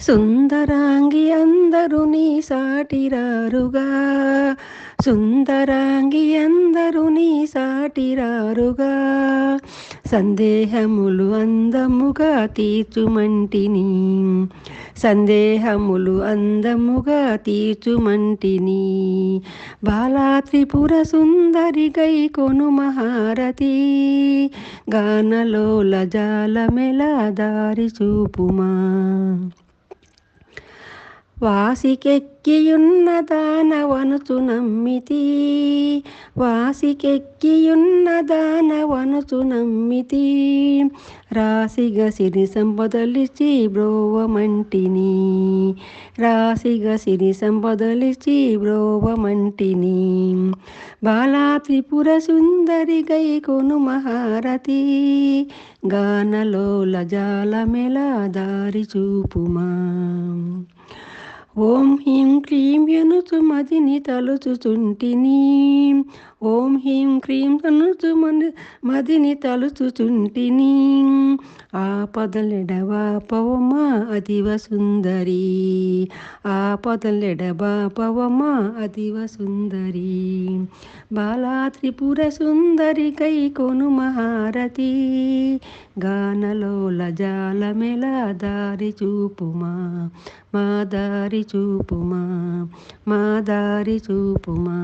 సుందరాంగి అందరు నీ సాటిరారుగా. సుందరాంగి అందరు నీ సాటిరారుగా. సందేహములు అందముగా తీర్చుమంటిని. సందేహములు అందముగా తీర్చుమంటిని. బాలా త్రిపుర సుందరి గై కొను మహారతి గానలోల జాలమెల దారి చూపుమా. వాసికెక్కియున్న దానవనుచు నమ్మితి వాసికెక్కియున్న దానవనుచు నమ్మితి రాసిగ సిరి సంపదలిచి బ్రోవమంటిని. రాసిగ సిరి సంపదలిచి బ్రోవమంటిని. బాలా త్రిపుర సుందరి గై కొను మహారతి గానలో లజాల మెల దారి చూపుమా. ఓం హ్రీం క్రీం ఎనుచు మదిని తలుచుచుంటిని ఓం హ్రీం క్రీం తనుచు మని మదిని తలుచుచుంటిని ఆపదలెడవా పవమా అదివ సుందరి. ఆ ఆపదలెడబా పవమా అదివ సుందరి. బాలా త్రిపుర సుందరి కై కొను మహారతి గానలోల జాలమెల దారి చూపుమా మా దారి చూపుమా మా దారి చూపుమా.